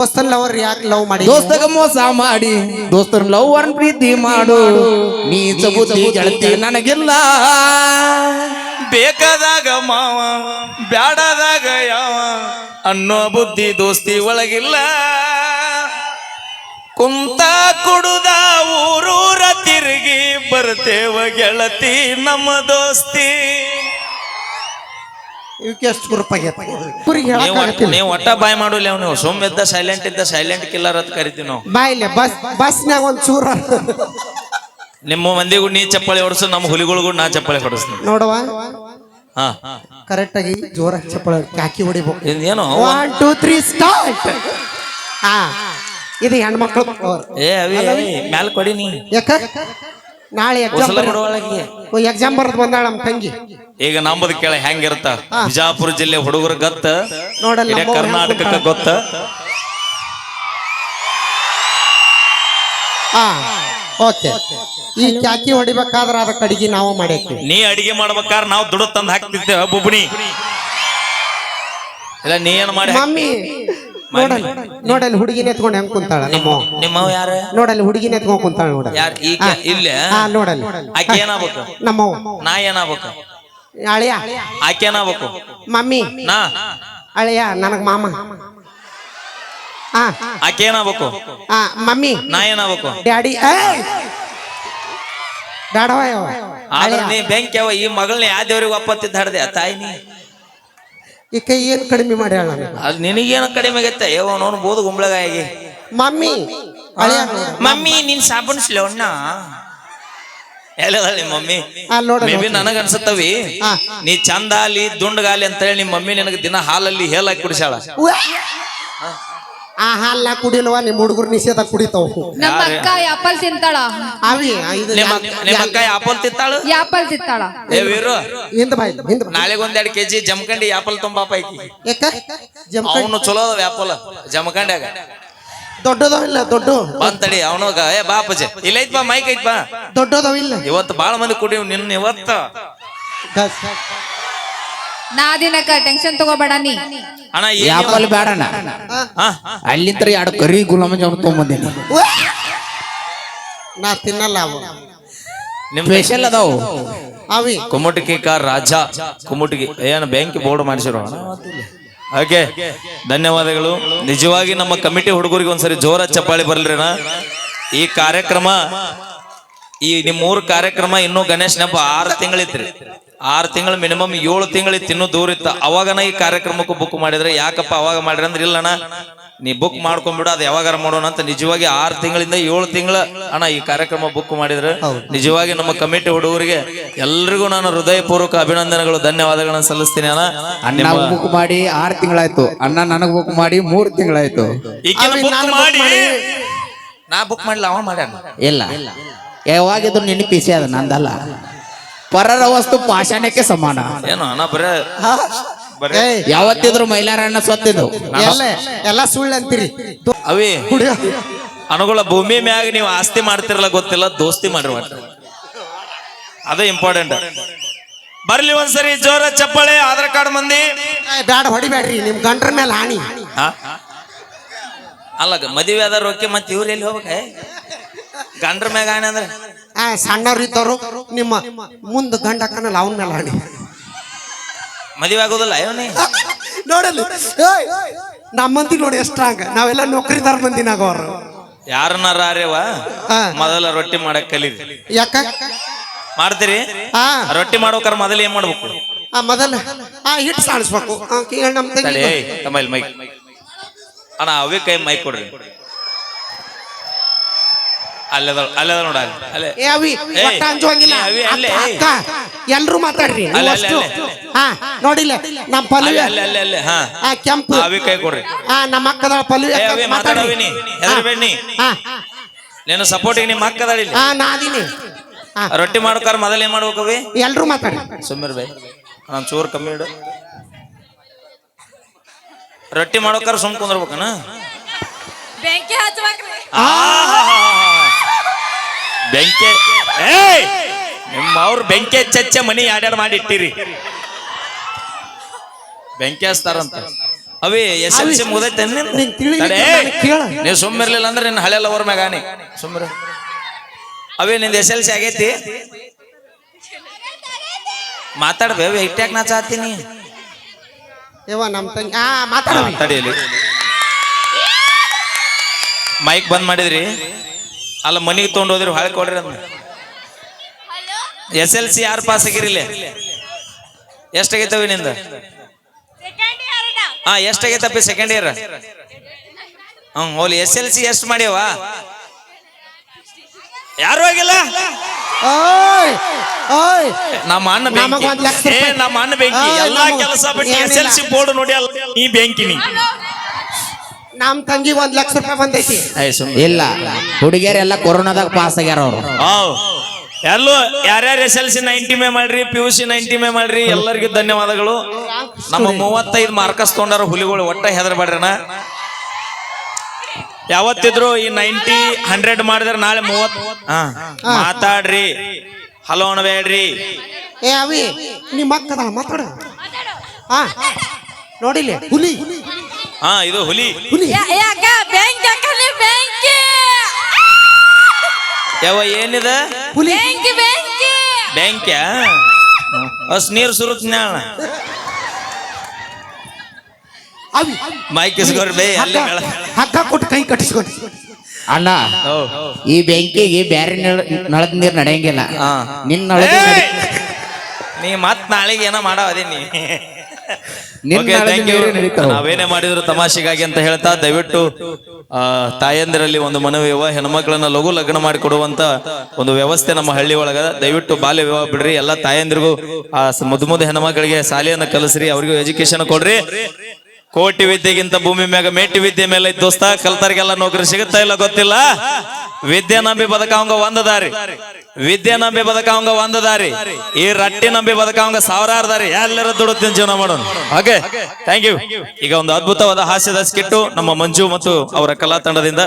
ದೋಸ್ತನ್ lover ಯಾಕೆ love ಮಾಡಿ? ದೋಸ್ತಗ ಮೋಸ ಮಾಡಿ. ದೋಸ್ತರ ಲವ್ ಅನ್ ಪ್ರೀತಿ ಮಾಡು. ನೀ ಬುದ್ಧಿ ಗೆಳತಿ ನನಗಿಲ್ಲ. ಬೇಕಾದಾಗ ಮಾವ ಬ್ಯಾಡದಾಗ ಯಾವ? ಅನ್ನೋ ಬುದ್ಧಿ ದೋಸ್ತಿ ಒಳಗಿಲ್ಲ. ಕುಂತ ಕುಡುದ ಊರೂರ ತಿರುಗಿ ಬರ್ತೇವ ಗೆಳತಿ ನಮ್ಮ ದೋಸ್ತಿ. ಇವಕ್ಕೆ ಎಷ್ಟು ಗುರುಪಾಗೈತೆ ಕುರಿಗೆ ನೀವು ಹೇಳಕ್ಕಾಗತ್ತಿಲ್ಲ ನೀವು ಒಟ್ಟ ಬಾಯ್ ಮಾಡೋಲ್ಲ ನೀವು ಸುಮ್ಮ ಇದ್ದ ಸೈಲೆಂಟ್ ಇದ್ದ ಸೈಲೆಂಟ್ ಕಿಲ್ಲರ್ ಅಂತ ಕರಿತೀವಿ ನಾವು. ಬಾಯಿಲೆ ಬಸ್ ಬಸ್ನಾಗ ಒಂದ್ ಚೂರ. ನಿಮ್ಮ ಮಂದಿಗೂ ನೀ ಚಪ್ಪಾಳಿ ಹೊಡ್ಸು ನಮ್ಮ ಹುಲಿಗಳಿಗೂ ನಾ ಚಪ್ಪಾಳೆ ಹೊಡಿಸ್ತೀನಿ. ನೋಡುವ. ಹಾ. ಕರೆಕ್ಟ್ ಆಗಿ ಜೋರಾಗಿ ಚಪ್ಪಳ ಕ್ಯಾಕಿ ಹೊಡಿಬೇಕು. ಏನೋ? ಒನ್ ಟೂ ತ್ರೀ ಸ್ಟಾರ್ಟ್ ಹಾ. ಇದು ಹೆಣ್ಮಕ್ಳು. ಏ ಅವಿ ಮ್ಯಾಲ ಕೊಡಿ ನೀ. ಯಾಕ? ನಾಳೆ ಎಕ್ಸಾಮ್ ಹೊಸಲ ಬಿಡುವೊಳಗೆ ಎಕ್ಸಾಮ್ ಬರೆದು ಬಂದಾಳ ನಮ್ಮ ತಂಗಿ. ಈಗ ನಂಬದ್ ಕೇಳ ಹೆಂಗಿರುತ್ತ ಬಿಜಾಪುರ ಜಿಲ್ಲೆ ಹುಡುಗರು ಗತ್ತ? ನೋಡಲ್ಲ ಇಡೀ ಕರ್ನಾಟಕಕ್ಕೆ ಗೊತ್ತ? ಹಾ ಓಕೆ. ಈ ಚಾಕಿ ಹೊಡಿಬೇಕಾದ್ರ ಅದಕ್ಕೆ ಅಡಿಗೆ ನಾವು ಮಾಡ್ಯಾಕಿವಿ ನೀ ಅಡಿಗೆ ಮಾಡ್ಬೇಕಾದ್ರೆ ನಾವು ದುಡ್ಡು ತಂದು ಹಾಕ್ತಿದ್ದೇವೆ ಬುಬ್ಣಿ ಇಲ್ಲ ನೀ ಏನ್ ಮಾಡಿ ಮಮ್ಮಿ ನೋಡಲ್ ನೋಡಲ್ ಹುಡುಗಿನ ಎತ್ಕೊಂಡು ಹೆಂಗ್ ಕುಂತಾಳ ನಮ್ಮ ನಿಮ್ಮವ್ ಯಾರು? ನೋಡಲ್ಲಿ ಹುಡುಗಿನ ಎತ್ಕೊಂಡ್ ಕುಂತಾಳ ನೋಡಲ್ ಯಾರು? ಈಗ ಇಲ್ಲ? ಹಾ ನೋಡಲ್ಲಿ. ಆಕೆ ಏನಾಗ್ಬೇಕು? ನಮ್ಮವ್ವ. ನಾ ಏನಾಗ್ಬೇಕು? ಅಳಿಯ. ಆಕೆ ಏನಾಗ್ಬೇಕು? ಮಮ್ಮಿ. ನಾ? ಅಳಿಯ ನನಗ್ ಮಾಮ. ಹಾ ಆಕೆ ಏನಾಗ್ಬೇಕು? ಹಾ ಮಮ್ಮಿ. ನಾ ಏನಾಗ್ಬೇಕು? ಡ್ಯಾಡಿ ಡ್ಯಾಡವ ಆದ್ರೆ ನೀ ಬೆಂಕಿ ಅವ ಈ ಮಗಳನ್ನ ಯಾವ ದೇವ್ರಿಗೆ ಒಪ್ಪತ್ತಿದ್ದ ಹಡ್ದೆ ತಾಯಿ ನೀ? ಈಕ ಏನು ಕಡಿಮೆ ಮಾಡ್ಯಾಳ ನನಗೆ? ಅದು ನಿನಗೇನು ಕಡಿಮೆ ಆಗತ್ತೆ ಯಾವ ನೋಡು ಬೋದು ಗುಂಬಳಗಾಯಿ ಮಮ್ಮಿ ಅಳಿಯ. ಮಮ್ಮಿ ನೀನ್ ಸಾಬಣಿಸ್ಲಿ ಅಣ್ಣ ಎಲ್ಲದಳ್ಳಿ ಮಮ್ಮಿ ಅಲ್ಲಿ ನೋಡು, ಮೇ ಬಿ. ನನಗ ಅನ್ಸತ್ತವಿ ಹಾ. ನೀ ಚಂದಾಲಿ ದುಂಡಗಾಲಿ ಅಂತ ಹೇಳಿ ನಿಮ್ಮ ಮಮ್ಮಿ ನಿನಗೆ ದಿನ ಹಾಲಲ್ಲಿ ಹೇಲಾಕಿ ಕುಡಿಸಾಳ ಉವ್ಯಾ. ಆ ಹಾಲ್ ನಾ ಕುಡಿಲ್ವಾ? ನಿಮ್ ಹುಡುಗರು ನಿಷೇಧ ಕುಡಿತಾವ. ನಮ್ಮ ಅಕ್ಕ ಆಪಲ್ ತಿಂತಾಳ. ಅವಿ ಇದು ನಿಮ್ಮ ನಿಮ್ಮ ಅಕ್ಕ ಆಪಲ್ ತಿತ್ತಾಳು ಯಾಪಲ್ ತಿಂತಾಳ. ಏ ವೀರು ಹಿಂದ ಬಾಯ್ ಹಿಂದ ನಾಳೆ ನಾಳೆಗೆ ಒಂದೆರಡು ಕೆಜಿ ಜಮಖಂಡಿ ಆಪಲ್ ತುಂಬಾ ಪೈಕಿ. ಯಾಕ? ಜಮಖಂಡಿ ಅವನು ಚಲೋ ಅದಾವ ಆಪಲ್ ಜಮಖಂಡ್ಯಾಗ. ದೊಡ್ಡದವ ಇಲ್ಲ ದೊಡ್ಡ. ಬಂತಡಿ ಅವನಗ ಏ ಬಾ ಅಪ್ಪಜೆ. ಇಲ್ಲ ಐತ್ ಬಾ ಮೈಕ್ ಐತ್ ಬಾ. ದೊಡ್ಡದವ ಇಲ್ಲ. ಇವತ್ತು ಬಾಳ ಮಂದಿ ಕುಡಿವ್ ನಿನ್ನ ಇವತ್ತು. ನಾ ದಿನಕ್ಕ ಟೆನ್ಷನ್ ತಗೋಬೇಡ ನೀ. ಅಣ್ಣ ಯಾಪಲ್ ಬೇಡಣ ಆ, ಹಾ? ಅಲ್ಲಿಂತ್ರ ಎರಡು ಕರಿ ಗುಲಾಬ್ ಜಾಮೂನ್ ತೊಗೊಂಬಂದೇನಿ. ನಾ ತಿನ್ನಲ್ಲ ಅವ. ನಿಮ್ ಸ್ಪೆಷಲ್ ಅದಾವು. ಅವಿ. ಕಾರ್ ರಾಜ. ಕುಮಟಿಗೆ ಏನು ಬ್ಯಾಂಕ್ ಬೋರ್ಡ್ ಮಾಡಿಸಿರೋ ಓಕೆ ಧನ್ಯವಾದಗಳು. ನಿಜವಾಗಿ ನಮ್ಮ ಕಮಿಟಿ ಹುಡುಗರಿಗೆ ಒಂದ್ಸರಿ ಜೋರ ಚಪ್ಪಾಳಿ ಬರ್ಲಿರಣ ಈ ಕಾರ್ಯಕ್ರಮ ಈ ನಿಮ್ಮೂರ್ ಕಾರ್ಯಕ್ರಮ ಇನ್ನೂ ಗಣೇಶ್ ಹಬ್ಬ ಆರು ತಿಂಗಳಿತ್ರಿ. ಆರು ತಿಂಗಳು ಮಿನಿಮಮ್ ಏಳು ತಿಂಗಳು ತಿನ್ನೋ ದೂರ ಇತ್ತು. ಅವಾಗನ ಈ ಕಾರ್ಯಕ್ರಮಕ್ಕೂ ಬುಕ್ ಮಾಡಿದ್ರೆ ಯಾಕಪ್ಪ ಅವಾಗ ಮಾಡ್ರಿ ಅಂದ್ರೆ ಇಲ್ಲಣ್ಣ ನೀ ಬುಕ್ ಮಾಡ್ಕೊಂಡ್ಬಿಡು ಅದು ಯಾವಾಗಾರ ಮಾಡೋಣ ಅಂತ ನಿಜವಾಗಿ ಆರು ತಿಂಗಳಿಂದ ಏಳು ತಿಂಗಳ ಅಣ್ಣ ಈ ಕಾರ್ಯಕ್ರಮ ಬುಕ್ ಮಾಡಿದ್ರೆ ನಿಜವಾಗಿ ನಮ್ಮ ಕಮಿಟಿ ಹುಡುಗರಿಗೆ ಎಲ್ರಿಗೂ ನಾನು ಹೃದಯಪೂರ್ವಕ ಅಭಿನಂದನೆಗಳು ಧನ್ಯವಾದಗಳನ್ನ ಸಲ್ಲಿಸ್ತೀನಿ ಅಣ್ಣ. ಅಣ್ಣ ಬುಕ್ ಮಾಡಿ ಆರು ತಿಂಗಳಾಯ್ತು. ಅಣ್ಣ ನನಗ್ ಬುಕ್ ಮಾಡಿ ಮೂರು ತಿಂಗಳಾಯ್ತು. ನಾ ಬುಕ್ ಮಾಡಿಲ್ಲ ಅವ ಮಾಡ್ಯಾನ. ಇಲ್ಲ. ಯಾವಾಗಿದ್ರು ನೆನಪಿಸಿ ಅದ ನಂದಲ್ಲ. ಪರರ ವಸ್ತು ಪಾಷಾಣಕ್ಕೆ ಸಮಾನ. ಏನು ಅಣ್ಣ ಬರೇ? ಬರೇ? ಯಾವತ್ತಿದ್ರು ಮೈಲಾರಣ್ಣ ಸ್ವತ್ತಿದ್ದು ಎಲ್ಲ ಎಲ್ಲ ಸುಳ್ಳು ಅಂತೀರಿ. ಅವಿ ಅನುಗುಳ ಭೂಮಿ ಮ್ಯಾಗ ನೀವು ಆಸ್ತಿ ಮಾಡ್ತಿರಲ್ಲ ಗೊತ್ತಿಲ್ಲ ದೋಸ್ತಿ ಮಾಡಿರುವ ಅದೇ ಇಂಪಾರ್ಟೆಂಟ್ ಬರ್ಲಿ ಒಂದ್ಸರಿ ಜೋರ ಚಪ್ಪಳೆ ಆಧಾರ್ ಕಾರ್ಡ್ ಮಂದಿ. ಬ್ಯಾಡ್ ಬ್ಯಾಡ ಹೊಡಿಬ್ಯಾಡ್ರಿ ನಿಮ್ ಗಂಟ್ರ ಮೇಲೆ ಹಾನಿ? ಅಲ್ಲ ಮದುವೆ ಆದ ರೊಕ್ಕೆ ಮತ್ತೆ ಇವ್ರು ಎಲ್ಲಿ ಹೋಗ್ಬೇಕ ಗಂಡ್ರ ಮ್ಯಾಗ ಹಾನಿ ಅಂದ್ರೆ? ಆ ಸಣ್ಣವ್ರು ಇದ್ದವರು ನಿಮ್ಮ ಮುಂದೆ ಗಂಡ ಹಾಕನಲ್ಲ ಅವನ ಮೇಲೆ ಹಾನಿ ಮದುವೆ ಆಗೋದಿಲ್ಲ ನೋಡಲ್ಲ. ನಮ್ಮಂತಿ ನಮ್ಮ ಮಂದಿ ನೋಡಿ ಎಷ್ಟ್ರಾಂಗ ನಾವೆಲ್ಲ ನೌಕರಿದಾರ ಮಂದಿನಾಗ ಯಾರನ್ನ ಯಾರನ್ನಾರ ಆರ್ಯವ ಹಾ. ಮೊದಲ ರೊಟ್ಟಿ ಮಾಡಕ್ ಕಲೀರಿ. ಯಾಕ? ಮಾಡ್ತೀರಿ? ರೊಟ್ಟಿ ಮಾಡ್ಬೇಕಾರ ಮೊದಲು ಏನ್ ಮಾಡ್ಬೇಕು? ಆ ಮೊದಲ ಆ ಹಿಟ್ ಸಾಣಿಸ್ಬೇಕು ಏಯ್, ತಮ್ಮ ಮೈಕ್. ಅಣ್ಣ ಅವೇ ಕೈ ಮೈಕ್ ಕೊಡ್ರಿ. ಅಲ್ಲದ ಅಲ್ಲದ ನೋಡ ಅಲ್ಲಿ. ಏ ಅವಿ ಒಟ್ಟ ಅಂಜುವಂಗಿಲ್ಲ ಏ ಅವಿ, ಅಲ್ಲೇ, ಅಕ್ಕ, ಅಕ್ಕ, ಎಲ್ರೂ ಮಾತಾಡ್ರಿ. ನೀವು ಅಲ್ಲೇ, ಅಷ್ಟು. ಅಲ್ಲೇ, ಹಾ ನೋಡಿಲ್ಲ. ನಮ್ಮ ಪಲ್ವಿ ಅಲ್ಲೇ ಅಲ್ಲೇ ಅಲ್ಲೇ ಅಲ್ಲೇ. ಹಾ. ಆ ಕೆಂಪು. ಅವಿ ಕೈ ಕೊಡ್ರಿ. ಆ ನಮ್ಮ ಅಕ್ಕದ ಪಲ್ವಿ ಏ ಅಕ್ಕ ಅವಿ ಮಾತಾಡವಿ ನೀ. ಹೆದರ್ಬೇಡಿ ನೀ. ಹಾ. ನೀನು ಸಪೋರ್ಟಿಗೆ ನಿಮ್ಮ ಅಕ್ಕದಾಳಿ ಹಾ ನಾದಿನಿ ಹಾ. ರೊಟ್ಟಿ ಮಾಡ್ಕಾರ ಮೊದಲು ಏನ್ ಮಾಡ್ಬೇಕು ಅವಿ? ಎಲ್ರೂ ಮಾತಾಡ್ರಿ. ಸುಮ್ಮನೆ ಬೈ. ನಾನು ಚೂರು ಕಮ್ಮಿ ಇಡು. ರೊಟ್ಟಿ ಮಾಡ್ಬೇಕಾರ ಸುಮ್ ಕುಂದ್ರಬೇಕನ? ಬೆಂಕಿ ಹಚ್ಬೇಕ್ರಿ. ಬೆಂಕಿ. ಏಯ್! ನಿಮ್ಮ ಅವ್ರು ಬೆಂಕಿ ಚಚ್ಚೆ ಮನಿ ಯಾಡ್ಯಾಡ್ ಮಾಡಿ ಇಟ್ಟಿರಿ ಬೆಂಕಿ ಹಚ್ತಾರಂತ. ಅವೇ ಎಸ್ ಎಲ್ ಸಿ ಮುಗ್ದೈತೆ. ನೀವು ಸುಮ್ಮಿರ್ಲಿಲ್ಲ ಅಂದ್ರೆ ನಿನ್ನ ಹಳೆ ಲವರ್ ಮ್ಯಾಗಾನಿ ಸುಮ್ಮನೆ ಅವೇ ನಿಂದ ಎಸ್ ಎಲ್ ಸಿ ಆಗೈತಿ? ಮಾತಾಡ್ಬೇ ಇಟ್ಯಾಕ್ ನಾ ಚಾತೀನಿ ಯವ್ವ ನಮ್ಮ ತಂಗಿ ಆ ಮಾತಾಡ. ಮೈಕ್ ಬಂದ್ ಮಾಡಿದ್ರಿ. ಅಲ್ಲ ಮನೆಗೆ ತೊಗೊಂಡು ಹೋದ್ರಿ ಹೊಳೆ ಕೊಡ್ರಿ ಅಂದ್ರೆ ಎಸ್ ಎಲ್ ಸಿ ಯಾರು ಪಾಸ್ ಆಗಿರಿಲ್ಲ ಎಷ್ಟಾಗೈತವ ನಿಂದ ಹಾ ಎಷ್ಟಾಗೈತಪ್ಪಿ ಸೆಕೆಂಡ್ ಇಯರ್ ಹ್ಮ್ ಹೋಲಿ ಎಸ್ ಎಲ್ ಸಿ ಎಷ್ಟು ಮಾಡ್ಯವ? ಯಾರು ಆಗಿಲ್ಲ? ನಮ್ಮ ಅಣ್ಣ ನಮ್ಮ ಅಣ್ಣ ಬೆಂಕಿ. ಎಲ್ಲಾ ಕೆಲಸ ಬಿಟ್ಟು ಎಸ್ ಎಲ್ ಸಿ. ಬೋರ್ಡ್ ನೋಡಿ ಅಲ್ಲ ಈ ಬೆಂಕಿನಿ ನಮ್ಮ ತಂಗಿ ಒಂದ್ ಲಕ್ಷ ರೂಪಾಯಿ ಬಂದೈತಿ. ಇಲ್ಲ. ಹುಡುಗಿಯರೆಲ್ಲ ಕೊರೋನಾದಾಗ ಪಾಸ್ ಆಗ್ಯಾರ ಅವ್ರು. ಎಲ್ಲೋ ಎಲ್ಲೂ ಯಾರ್ಯಾರು ಎಸ್ ಎಲ್ ಸಿ ನೈಂಟಿ ಮೇ ಮಾಡ್ರಿ ಪಿ ಯು ಸಿ ನೈಂಟಿ ಮೇ ಮಾಡ್ರಿ ಎಲ್ಲರಿಗೂ ಧನ್ಯವಾದಗಳು. ನಮ್ಮ ಮೂವತ್ತೈದು ಮಾರ್ಕಸ್ ತೊಗೊಂಡಾರ ಹುಲಿಗಳು ಒಟ್ಟ ಹೆದರ್ಬೇಡ್ರಣ ಯಾವತ್ತಿದ್ರು ಈ ನೈಂಟಿ ಹಂಡ್ರೆಡ್ ಮಾಡಿದ್ರೆ ನಾಳೆ ಮೂವತ್ ಹಾ ಮಾತಾಡ್ರಿ. ಹಲೋ ಅಣಬೇಡ್ರಿ ಏ ಅವಿ ನಿಮ್ಮ ಅಕ್ಕದ ಮಾತಾಡ. ಹಾ ನೋಡಿಲ್ಲ ಹುಲಿ. ಹಾ ಇದು ಹುಲಿ. ಹುಲಿ. ಯಾಕ ಬೆಂಕಿ ಹಾಕಲಿ ಬೆಂಕಿ. ಯಾವ ಏನಿದೆ? ಹುಲಿ. ಬೆಂಕಿ ಬೆಂಕಿ. ಬ್ಯಾಂಕ್ಯ ಅಸ್ ನೀರು ಸುರುತ್ ನ್ಯಾಳ ಅವಿ. ಮೈಕ್ ಇಸ್ಕೋರಿ ಬೇ ಅಲ್ಲೇ ಮೇಳ ಹಗ್ಗ ಕೊಟ್ಟು ಕೈ ಕಟ್ಟಿಸ್ಕೊಂಡು. ಅಣ್ಣ ಈ ಬೆಂಕಿಗೆ ಬ್ಯಾರೆ ನಳದ ನೀರು ನಡೆಯಂಗಿಲ್ಲ. ನಿನ್ನ ನಿನ್ ನಳದ ನೀ ಮತ್ ನಾಳೆಗೆ ಏನೋ ಮಾಡವದೀನಿ ನಿನ್ನ Okay, ನಾಳೆಗೆ thank you. ನಾವೇನೇ ಮಾಡಿದ್ರು ತಮಾಷೆಗಾಗಿ ಅಂತ ಹೇಳ್ತಾ ದಯವಿಟ್ಟು ಆ, ತಾಯಂದಿರಲ್ಲಿ ಒಂದು ಮನವಿ ಇವ ಹೆಣ್ಮಕ್ಳನ್ನ ಲಘು ಲಗ್ನ ಮಾಡಿ ಕೊಡುವಂತ ಒಂದು ವ್ಯವಸ್ಥೆ ನಮ್ಮ ಹಳ್ಳಿ ಒಳಗ ದಯವಿಟ್ಟು ಬಾಲ್ಯ ವಿವಾಹ ಬಿಡ್ರಿ. ಎಲ್ಲಾ ತಾಯಂದಿರಿಗೂ ಆ ಮುದ್ದು ಮುದ್ದು ಹೆಣ್ಮಕ್ಳಿಗೆ ಶಾಲೆಯನ್ನ ಕಲಿಸ್ರಿ ಅವ್ರಿಗೂ ಎಜುಕೇಶನ್ ಕೊಡ್ರಿ. ಕೋಟಿ ವಿದ್ಯೆಗಿಂತ ಭೂಮಿ ಮ್ಯಾಗ ಮೇಟಿ ವಿದ್ಯೆ ಮೇಲೆ ದೋಸ್ತ, ಕಲ್ತರಿಗೆಲ್ಲ ನೌಕರಿ ಸಿಗುತ್ತಾ ಇಲ್ಲ ಗೊತ್ತಿಲ್ಲ? ವಿದ್ಯೆ ನಂಬಿ ಬದಕಾವಂಗ ಒಂದ ದಾರಿ. ವಿದ್ಯೆ ನಂಬಿ ಬದಕಾವಂಗ ಒಂದ ದಾರಿ. ಈ ರಟ್ಟಿ ನಂಬಿ ಬದಕಾವಂಗ ಸಾವಿರಾರು ದಾರಿ. ಎಲ್ಲರ ದುಡುತ್ತಿನ ಜೀವನ ಮಾಡೋಣ ಓಕೆ ಥ್ಯಾಂಕ್ ಯು ಈಗ ಒಂದು ಅದ್ಭುತವಾದ ಹಾಸ್ಯದ ಸ್ಕಿಟ್ಟು ನಮ್ಮ ಮಂಜು ಮತ್ತು ಅವರ ಕಲಾ ತಂಡದಿಂದ